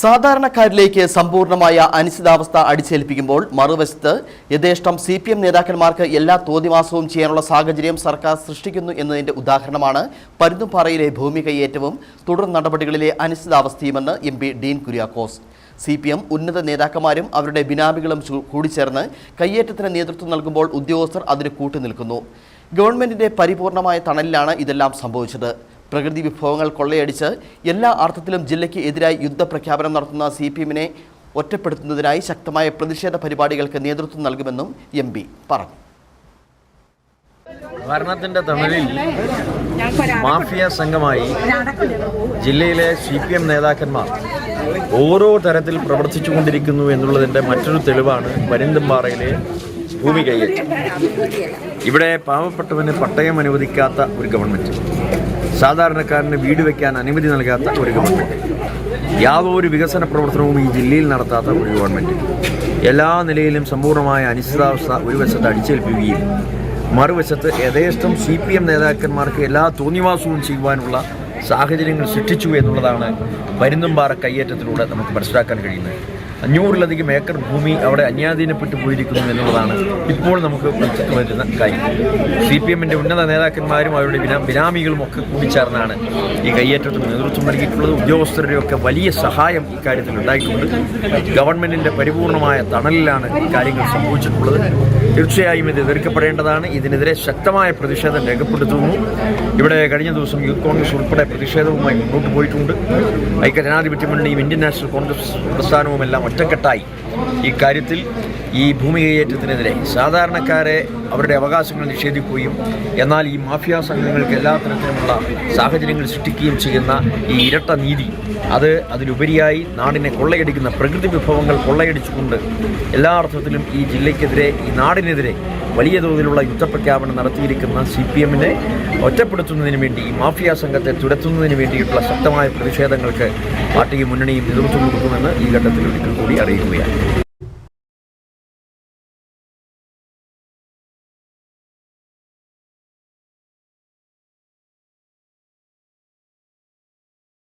സാധാരണക്കാരിലേക്ക് സമ്പൂർണമായ അനിശ്ചിതാവസ്ഥ അടിച്ചേൽപ്പിക്കുമ്പോൾ മറുവശത്ത് യഥേഷ്ടം സി പി എം നേതാക്കന്മാർക്ക് എല്ലാ തോതിമാസവും ചെയ്യാനുള്ള സാഹചര്യം സർക്കാർ സൃഷ്ടിക്കുന്നു എന്നതിന്റെ ഉദാഹരണമാണ് പരുന്തുംപാറയിലെ ഭൂമി കൈയേറ്റവും തുടർ നടപടികളിലെ അനിശ്ചിതാവസ്ഥയുമെന്ന് M P Dean Kuriakose. C P M ഉന്നത നേതാക്കന്മാരും അവരുടെ ബിനാമികളും കൂടിച്ചേർന്ന് കയ്യേറ്റത്തിന് നേതൃത്വം നൽകുമ്പോൾ ഉദ്യോഗസ്ഥർ അതിന് കൂട്ടുനിൽക്കുന്നു. ഗവൺമെന്റിന്റെ പരിപൂർണമായ തണലിലാണ് ഇതെല്ലാം സംഭവിച്ചത്. പ്രകൃതി വിഭവങ്ങൾ കൊള്ളയടിച്ച് എല്ലാ അർത്ഥത്തിലും ജില്ലയ്ക്ക് എതിരായി യുദ്ധപ്രഖ്യാപനം നടത്തുന്ന സി പി എമ്മിനെ ഒറ്റപ്പെടുത്തുന്നതിനായി ശക്തമായ പ്രതിഷേധ പരിപാടികൾക്ക് നേതൃത്വം നൽകുമെന്നും എം പി പറഞ്ഞു. ഭരണത്തിന്റെ തണലിൽ മാഫിയ സംഘമായി ജില്ലയിലെ സി പി എം നേതാക്കന്മാർ ഓരോ തരത്തിൽ പ്രവർത്തിച്ചു കൊണ്ടിരിക്കുന്നു എന്നുള്ളതിന്റെ മറ്റൊരു തെളിവാണ് പരുന്തമ്പാറയിലെ ഭൂമി കൈയേറ്റം ഇവിടെ പാവപ്പെട്ടവന് പട്ടയം അനുവദിക്കാത്ത ഒരു ഗവൺമെന്റ്. സാധാരണക്കാരന് വീട് വയ്ക്കാൻ അനുമതി നൽകാത്ത ഒരു ഗവൺമെന്റ് യാതൊരു വികസന പ്രവർത്തനവും ഈ ജില്ലയിൽ നടത്താത്ത ഒരു ഗവൺമെന്റ് എല്ലാ നിലയിലും സമ്പൂർണമായ അനിശ്ചിതാവസ്ഥ ഒരു വശത്ത് അടിച്ചേൽപ്പിക്കുകയും മറുവശത്ത് യഥേഷ്ടം സി പി എം നേതാക്കന്മാർക്ക് എല്ലാ തോന്നിവാസവും ചെയ്യുവാനുള്ള സാഹചര്യങ്ങൾ സൃഷ്ടിച്ചു എന്നുള്ളതാണ് പരുന്തുംപാറ കയ്യേറ്റത്തിലൂടെ നമുക്ക് മനസ്സിലാക്കാൻ കഴിയുന്നത്. അഞ്ഞൂറിലധികം ഏക്കർ ഭൂമി അവിടെ അന്യാധീനപ്പെട്ടു പോയിരിക്കുന്നു എന്നുള്ളതാണ് ഇപ്പോൾ നമുക്ക് മനസ്സിൽ വരുന്ന കാര്യം. സി പി എമ്മിന്റെ ഉന്നത നേതാക്കന്മാരും അവരുടെ ബിനാ ബിനാമികളും ഒക്കെ കൂടിച്ചേർന്നാണ് ഈ കയ്യേറ്റത്തിന് നേതൃത്വം നൽകിയിട്ടുള്ളത്. ഉദ്യോഗസ്ഥരുടെയൊക്കെ വലിയ സഹായം ഇക്കാര്യത്തിൽ ഉണ്ടായിട്ടുണ്ട്. ഗവൺമെന്റിന്റെ പരിപൂർണമായ തണലിലാണ് കാര്യങ്ങൾ സംഭവിച്ചിട്ടുള്ളത്. തീർച്ചയായും ഇത് എതിർക്കപ്പെടേണ്ടതാണ്. ഇതിനെതിരെ ശക്തമായ പ്രതിഷേധം രേഖപ്പെടുത്തുന്നു. ഇവിടെ കഴിഞ്ഞ ദിവസം യൂത്ത് കോൺഗ്രസ് ഉൾപ്പെടെ പ്രതിഷേധവുമായി മുന്നോട്ട് പോയിട്ടുണ്ട്. ഐക്യജനാധിപത്യ മുന്നണിയും ഇന്ത്യൻ നാഷണൽ കോൺഗ്രസ് പ്രസ്ഥാനവുമെല്ലാം ഒറ്റക്കെട്ടായി ഇക്കാര്യത്തിൽ കാര്യത്തിൽ ഈ ഭൂമി കൈയേറ്റത്തിനെതിരെ സാധാരണക്കാരെ അവരുടെ അവകാശങ്ങൾ നിഷേധിക്കുകയും എന്നാൽ ഈ മാഫിയ സംഘങ്ങൾക്ക് എല്ലാ തരത്തിലുമുള്ള സാഹചര്യങ്ങൾ സൃഷ്ടിക്കുകയും ചെയ്യുന്ന ഈ ഇരട്ട നീതി അത് അതിലുപരിയായി നാടിനെ കൊള്ളയടിക്കുന്ന പ്രകൃതി വിഭവങ്ങൾ കൊള്ളയടിച്ചുകൊണ്ട് എല്ലാ അർത്ഥത്തിലും ഈ ജില്ലയ്ക്കെതിരെ ഈ നാടിനെതിരെ വലിയ തോതിലുള്ള യുദ്ധപ്രഖ്യാപനം നടത്തിയിരിക്കുന്ന സി പി എമ്മിനെ ഒറ്റപ്പെടുത്തുന്നതിന് വേണ്ടി ഈ മാഫിയ സംഘത്തെ തുരത്തുന്നതിന് വേണ്ടിയിട്ടുള്ള ശക്തമായ പ്രതിഷേധങ്ങൾക്ക് പാർട്ടിയും മുന്നണിയും നേതൃത്വം കൊടുക്കുമെന്ന് ഈ ഘട്ടത്തിൽ ഒരിക്കൽ കൂടി അറിയിക്കുകയാണ്.